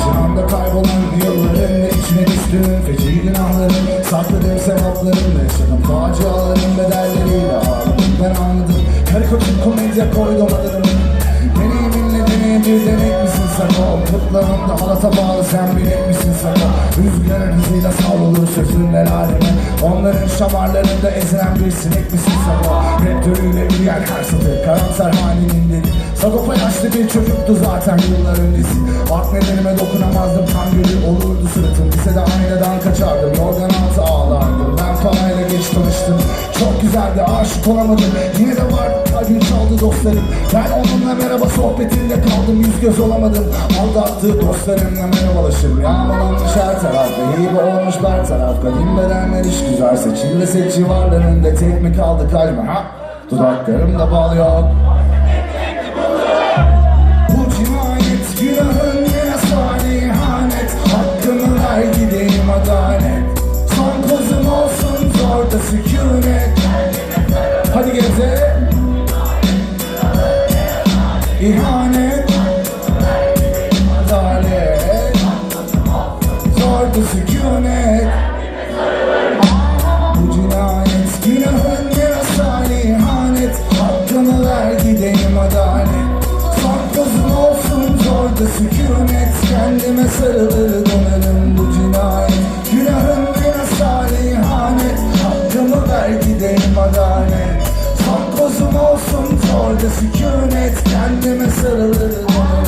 Cihanda kaybolan yılların içine düştüm Feci günahların sakladığım sevaplarımla Yaşadım faciaların bedelleriyle ağladım Ben anladım Karikatür komedya koydum adını Denek misin sen? O Kutlarımda halata bağlı sen bilek misin sen? Rüzgarın hızıyla savrulur sözünler aleme Onların şamarlarında ezilen bir sinek misin sen? O bir yer karşıtı karamsar halinin dedi Sagopa yaşlı bir çocuktu zaten yıllar öncesi Bak nedenime dokunamazdım kan gölü olurdu suratım Lisede aynadan kaçardım yorgan altı ağlardım Ben parayla geç tanıştım. Çok güzeldi aşık olamadım. Yine de var dostlarım. Ben onunla merhaba sohbetinde kaldım Yüz göz olamadım. Aldattığı dostlarımla merhabalaşırım. Yağmalanmış her taraf ve hibe olmuş her taraf Kadim bedenler iş güzel seçim ve seç civarlarında Tek mi kaldı kalbime ha? Dudaklarımda bal yok. Bu cinayet günahın yasane ihanet Hakkını gideyim adalet. Son kozum olsun zorda sükunet. Hadi geze İhanet Adalet Zorda sükunet. Bu cinayet günahın mirasali ihanet. Hakkını ver gideyim adalet. Kızım olsun zorda sükunet. Kendime sarılır donarım bu cinayet Arkası kümet kendime sarılırım.